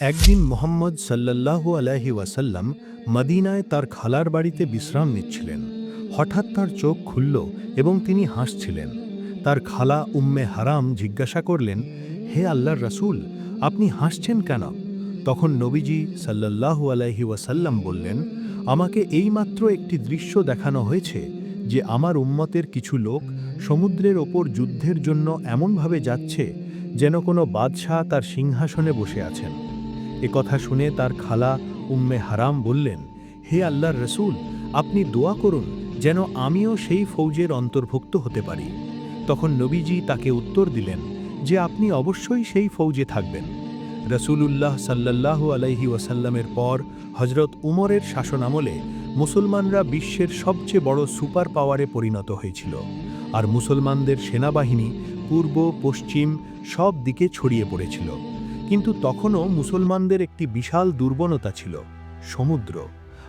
একদিন মোহাম্মদ সাল্লাল্লাহু আলাইহি ওয়াসাল্লাম মদিনায় তার খালার বাড়িতে বিশ্রাম নিচ্ছিলেন। হঠাৎ তার চোখ খুলল এবং তিনি হাসছিলেন। তার খালা উম্মে হারাম জিজ্ঞাসা করলেন, হে আল্লাহর রাসূল, আপনি হাসছেন কেন? তখন নবীজি সাল্লাল্লাহু আলাইহি ওয়াসাল্লাম বললেন, আমাকে এইমাত্র একটি দৃশ্য দেখানো হয়েছে যে আমার উম্মতের কিছু লোক সমুদ্রের ওপর যুদ্ধের জন্য এমনভাবে যাচ্ছে যেন কোনো বাদশাহ তার সিংহাসনে বসে আছেন। কথা শুনে তার খালা উম্মে হারাম বললেন, হে আল্লাহর রসুল, আপনি দোয়া করুন যেন আমিও সেই ফৌজের অন্তর্ভুক্ত হতে পারি। তখন নবীজি তাকে উত্তর দিলেন যে আপনি অবশ্যই সেই ফৌজে থাকবেন। রসুলুল্লাহ সাল্লাল্লাহু আলাইহি ওয়াসাল্লামের পর হজরত উমরের শাসনামলে মুসলমানরা বিশ্বের সবচেয়ে বড় সুপার পাওয়ারে পরিণত হয়েছিল আর মুসলমানদের সেনাবাহিনী পূর্ব, পশ্চিম সব দিকে ছড়িয়ে পড়েছিল। কিন্তু তখনও মুসলমানদের একটি বিশাল দুর্বলতা ছিল, সমুদ্র,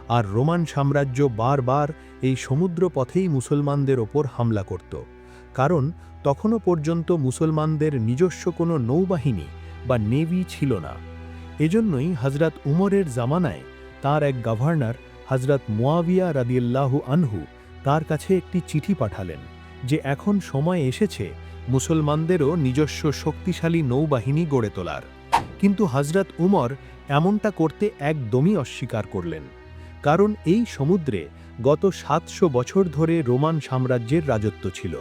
আর রোমান সাম্রাজ্য বারবার এই সমুদ্র পথেই মুসলমানদের ওপর হামলা করত, কারণ তখনও পর্যন্ত মুসলমানদের নিজস্ব কোনো নৌবাহিনী বা নেভি ছিল না। এজন্যই হজরত উমরের জামানায় তার এক গভর্নর হজরত মুয়াবিয়া রাদিয়াল্লাহু আনহু, তার কাছে একটি চিঠি পাঠালেন যে এখন সময় এসেছে মুসলমানদেরও নিজস্ব শক্তিশালী নৌবাহিনী গড়ে তোলার। কিন্তু হজরত উমর এমনটা করতে একদমই অস্বীকার করলেন, কারণ এই সমুদ্রে গত সাতশো বছর ধরে রোমান সাম্রাজ্যের রাজত্ব ছিল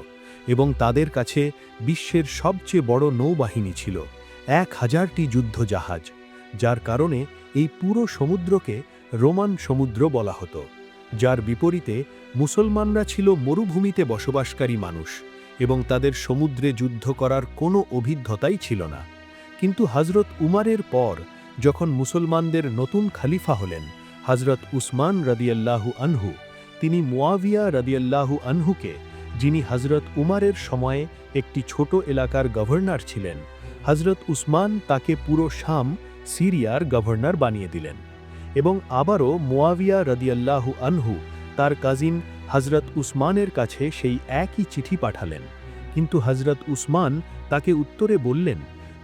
এবং তাদের কাছে বিশ্বের সবচেয়ে বড় নৌবাহিনী ছিল, এক হাজারটি যুদ্ধজাহাজ, যার কারণে এই পুরো সমুদ্রকে রোমান সমুদ্র বলা হতো, যার বিপরীতে মুসলমানরা ছিল মরুভূমিতে বসবাসকারী মানুষ এবং তাদের সমুদ্রে যুদ্ধ করার কোনো অভিজ্ঞতাই ছিল না। কিন্তু হজরত উমারের পর যখন মুসলমানদের নতুন খালিফা হলেন হজরত উসমান রদিয়াল্লাহু আনহু, তিনি মুয়াবিয়া রদিয়াল্লাহু আনহুকে, যিনি হজরত উমারের সময়ে একটি ছোট এলাকার গভর্নর ছিলেন হজরত উসমান তাকে পুরো শাম সিরিয়ার গভর্নর বানিয়ে দিলেন এবং আবারও মোয়াবিয়া রদিয়াল্লাহু আনহু তার কাজিন হজরত উসমানের কাছে সেই একই চিঠি পাঠালেন। কিন্তু হজরত উসমান তাকে উত্তরে বললেন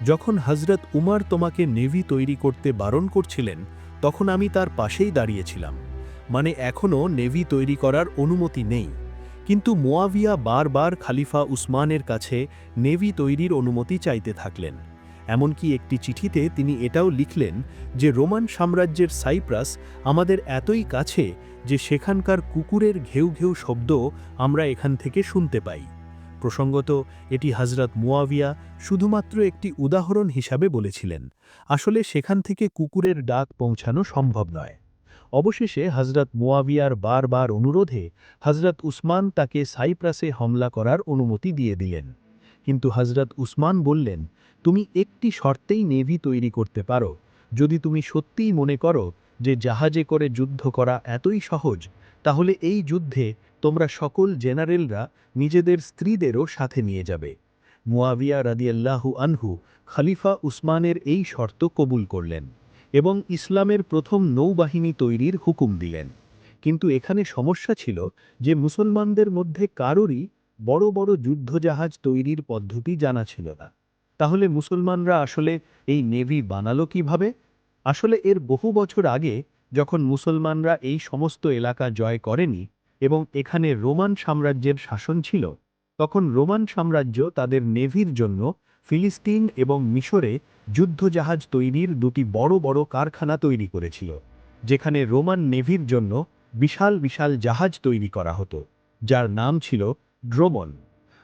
যখন হজরত উমার তোমাকে নেভি তৈরি করতে বারণ করছিলেন, তখন আমি তার পাশেই দাঁড়িয়েছিলাম। মানে এখনও নেভি তৈরি করার অনুমতি নেই। কিন্তু মোয়াবিয়া বারবার খালিফা উসমানের কাছে নেভি তৈরির অনুমতি চাইতে থাকলেন। এমনকি একটি চিঠিতে তিনি এটাও লিখলেন যে, রোমান সাম্রাজ্যের সাইপ্রাস আমাদের এতই কাছে যে সেখানকার কুকুরের ঘেউ ঘেউ শব্দ আমরা এখান থেকে শুনতে পাই। প্রসঙ্গত, এটি হজরত মুয়াবিয়া শুধুমাত্র একটি উদাহরণ হিসাবে বলেছিলেন। আসলে সেখান থেকে কুকুরের ডাক পৌঁছানো সম্ভব নয়। অবশেষে হজরত মুয়াবিয়ার বারবার অনুরোধে হজরত উসমান তাকে সাইপ্রাসে হামলা করার অনুমতি দিয়ে দিলেন। কিন্তু হজরত উসমান বললেন, তুমি একটি শর্তেই নেভি তৈরি করতে পারো। যদি তুমি সত্যিই মনে করো যে জাহাজে করে যুদ্ধ করা এতই সহজ, তাহলে এই যুদ্ধে তোমরা সকল জেনারেলরা নিজেদের স্ত্রীদেরও সাথে নিয়ে যাবে। মুয়াবিয়া রাদিয়াল্লাহু আনহু খালিফা উসমানের এই শর্ত কবুল করলেন এবং ইসলামের প্রথম নৌবাহিনী তৈরির হুকুম দিলেন। কিন্তু এখানে সমস্যা ছিল যে মুসলমানদের মধ্যে কারোরই বড় বড় যুদ্ধজাহাজ তৈরির পদ্ধতি জানা ছিল না। তাহলে মুসলমানরা আসলে এই নেভি বানালো কীভাবে? আসলে এর বহু বছর আগে যখন মুসলমানরা এই সমস্ত এলাকা জয় করেনি এবং এখানে রোমান সাম্রাজ্যের শাসন ছিল, তখন রোমান সাম্রাজ্য তাদের নেভির জন্য ফিলিস্তিন এবং মিশরে যুদ্ধজাহাজ তৈরির দুটি বড় বড় কারখানা তৈরি করেছিল, যেখানে রোমান নেভির জন্য বিশাল বিশাল জাহাজ তৈরি করা হতো, যার নাম ছিল ড্রোমন।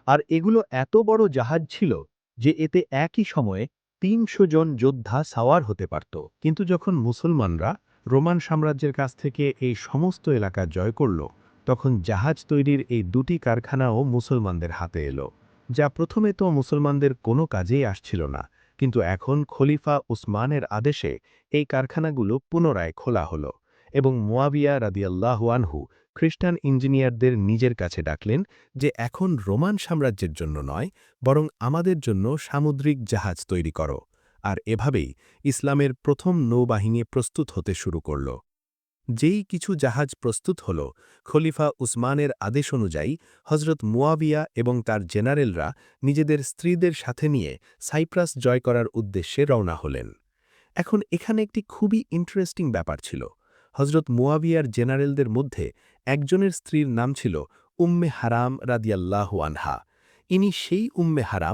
আর এগুলো এত বড় জাহাজ ছিল যে এতে একই সময়ে তিনশো জন যোদ্ধা সাওয়ার হতে পারত। কিন্তু যখন মুসলমানরা রোমান সাম্রাজ্যের কাছ থেকে এই সমস্ত এলাকা জয় করল তখন জাহাজ তৈরির এই দুটি কারখানাও মুসলমানদের হাতে এলো, যা প্রথমে তো মুসলমানদের কোনো কাজেই আসছিল না, কিন্তু এখন খলিফা উসমানের আদেশে এই কারখানাগুলো পুনরায় খোলা হলো এবং মোয়াবিয়া রাদিয়াল্লাহু আনহু খ্রিস্টান ইঞ্জিনিয়ারদের নিজের কাছে ডাকলেন যে এখন রোমান সাম্রাজ্যের জন্য নয়, বরং আমাদের জন্য সামুদ্রিক জাহাজ তৈরি করো, আর এভাবেই ইসলামের প্রথম নৌবাহিনী প্রস্তুত হতে শুরু করল। যেই কিছু জাহাজ প্রস্তুত হল, খলিফা উসমানের আদেশ অনুযায়ী হজরত মুয়াবিয়া এবং তার জেনারেলরা নিজেদের স্ত্রীদের সাথে নিয়ে সাইপ্রাস জয় করার উদ্দেশ্যে রওনা হলেন। এখন এখানে একটি খুবই ইন্টারেস্টিং ব্যাপার ছিল। হজরত মুয়াবিয়ার জেনারেলদের মধ্যে একজনের স্ত্রীর নাম ছিল উম্মে হারাম রাদিয়াল্লাহু আনহা। ইনি সেই উম্মে হারাম